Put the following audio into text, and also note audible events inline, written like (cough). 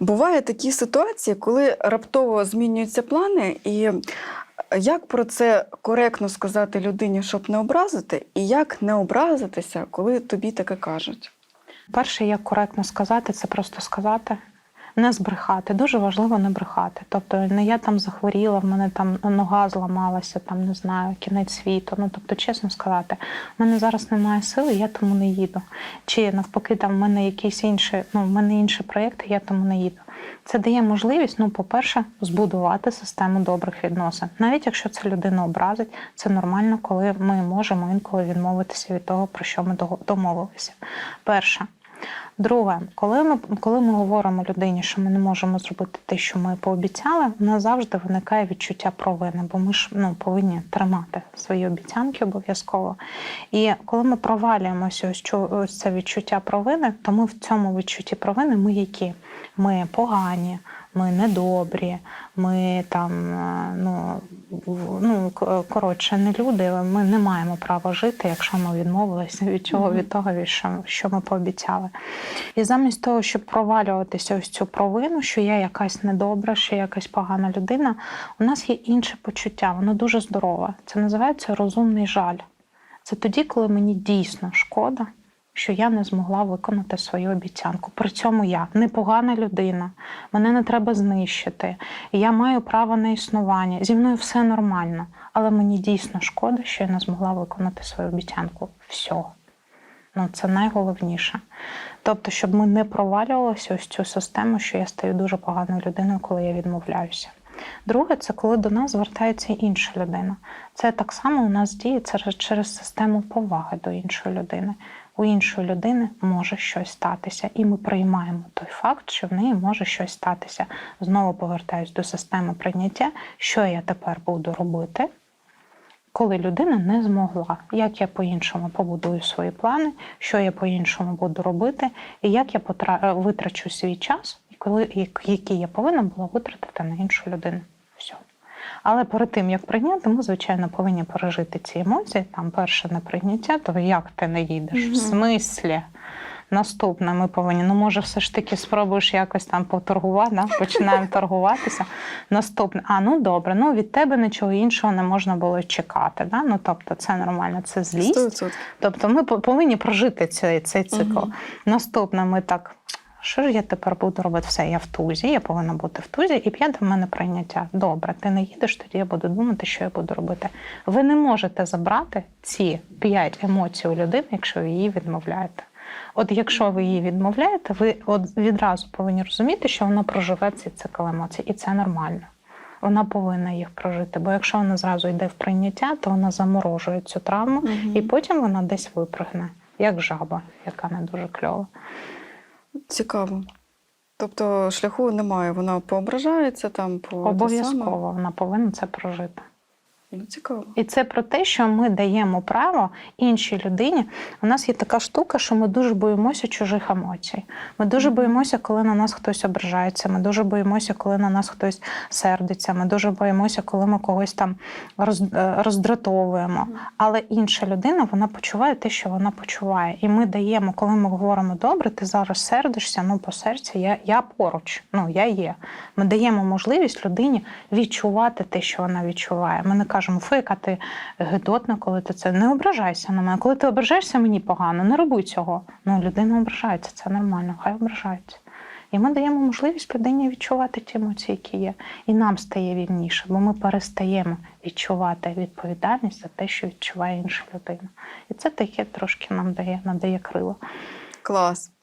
Бувають такі ситуації, коли раптово змінюються плани, і як про це коректно сказати людині, щоб не образити, і як не образитися, коли тобі таке кажуть? Перше, як коректно сказати, це просто сказати, не збрехати. Дуже важливо не брехати. Тобто, не я там захворіла, в мене там нога зламалася, там не знаю, кінець світу. Ну тобто, чесно сказати, в мене зараз немає сили, я тому не їду. Чи навпаки, там в мене якийсь інший, ну в мене інші проєкти, я тому не їду. Це дає можливість, ну, по-перше, збудувати систему добрих відносин. Навіть якщо це людина образить, це нормально, коли ми можемо інколи відмовитися від того, про що ми домовилися. Перше. Друге, коли ми, коли ми говоримо людині, що ми не можемо зробити те, що ми пообіцяли, у нас завжди виникає відчуття провини, бо ми ж ну, повинні тримати свої обіцянки обов'язково. І коли ми провалюємося ось, ось це відчуття провини, то ми в цьому відчутті провини ми які? Ми погані, ми недобрі, ми там, е, ну, ну коротше, не люди. Ми не маємо права жити, якщо ми відмовилися від чого, від того, від що, що ми пообіцяли. І замість того, щоб провалюватися ось цю провину, що я якась недобра, що я якась погана людина, у нас є інше почуття, воно дуже здорове. Це називається розумний жаль. Це тоді, коли мені дійсно шкода, що я не змогла виконати свою обіцянку. При цьому я непогана людина, мене не треба знищити. Я маю право на існування. Зі мною все нормально, але мені дійсно шкода, що я не змогла виконати свою обіцянку. Все. Ну, це найголовніше. Тобто, щоб ми не провалювалися ось цю систему, що я стаю дуже поганою людиною, коли я відмовляюся. Друге, це коли до нас звертається інша людина. Це так само у нас діє через, через систему поваги до іншої людини. У іншої людини може щось статися, і ми приймаємо той факт, що в неї може щось статися. Знову повертаюсь до системи прийняття, що я тепер буду робити, коли людина не змогла, як я по-іншому побудую свої плани, що я по-іншому буду робити, і як я витрачу свій час, і коли як- який я повинна була витратити на іншу людину. Але перед тим як прийняти, ми звичайно повинні пережити ці емоції. Там перше неприйняття, то як ти не їдеш? В смислі? Наступне, ми повинні. Ну, може, все ж таки спробуєш якось там поторгувати, да? починаємо (laughs) торгуватися. Наступне, а ну добре, ну від тебе нічого іншого не можна було чекати. Да? Ну тобто, це нормально, це злість. 100%. Тобто ми по- повинні прожити цей, цей цикл. Мгм. Наступне, ми так. Що ж я тепер буду робити? Все, я в тузі, я повинна бути в тузі, і п'яте в мене прийняття. Добре, ти не їдеш, тоді я буду думати, що я буду робити. Ви не можете забрати ці п'ять емоцій у людини, якщо ви її відмовляєте. От якщо ви її відмовляєте, ви от відразу повинні розуміти, що вона проживе цей цикл емоцій, і це нормально. Вона повинна їх прожити. Бо якщо вона зразу йде в прийняття, то вона заморожує цю травму, Мгм. і потім вона десь випригне, як жаба, яка не дуже кльова. Цікаво. Тобто шляху немає, вона поображається там по. Обов'язково вона повинна це прожити. Ну, цікаво. І це про те, що ми даємо право іншій людині. У нас є така штука, що ми дуже боїмося чужих емоцій. Ми дуже боїмося, коли на нас хтось ображається. Ми дуже боїмося, коли на нас хтось сердиться. Ми дуже боїмося, коли ми когось там роз- е, роздратовуємо. Але інша людина вона почуває те, що вона почуває. І ми даємо, коли ми говоримо добре, ти зараз сердишся, ну по серцю я, я поруч, ну я є. Ми даємо можливість людині відчувати те, що вона відчуває. Ми не кажемо, фу, яка ти гидотна, коли ти це не ображайся на мене. Коли ти ображаєшся, мені погано, не роби цього. Ну, людина ображається, це нормально, хай ображається. І ми даємо можливість людині відчувати ті емоції, які є. І нам стає вільніше, бо ми перестаємо відчувати відповідальність за те, що відчуває інша людина. І це таке трошки нам дає, надає крила. Клас.